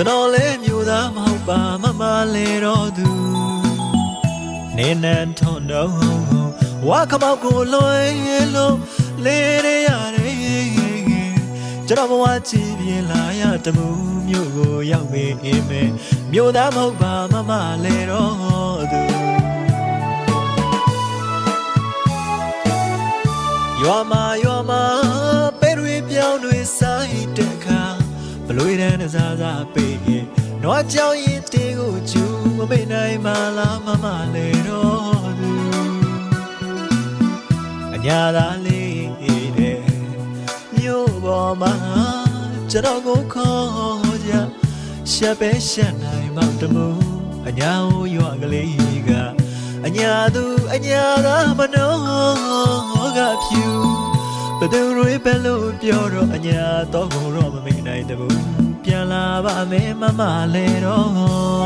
ကျွန်တော်လည်းမျိုးသားမဟုတ်ပါမမလဲတော့သူနေနန်ထွန်တော့ဝါခမောက်ကိုလွယ်လို့လေးရရတယ်ကျွန်တော်ဘဝချီပြင်းလာရတမှုမျိုးကိုရောက်ပေအင်းမဲမျိုးသားမဟုတ်ပါမမလဲတော့သူရွာမှာရွာမှာ ဘလွေတန်းတစားစားပေးရင်နွားကြောင်ရင်တေးကိုကျူမမေ့နိုင်မလားမမလဲတော့သူအညာသာလေးတဲ့မြို့ပေါ်မှာကျွန်တော်ကိုခေါ်ကြရှက်ပဲရှက်နိုင်မှတမှုအညာကိုရွာကလေးကအညာသူအညာသာမနောကဖြူ ဘယ်သူတွေပဲလို့ပြောတော့အညာတော့ကိုတော့မမိနိုင်တဘူးပြန်လာပါမယ်မမလဲတော့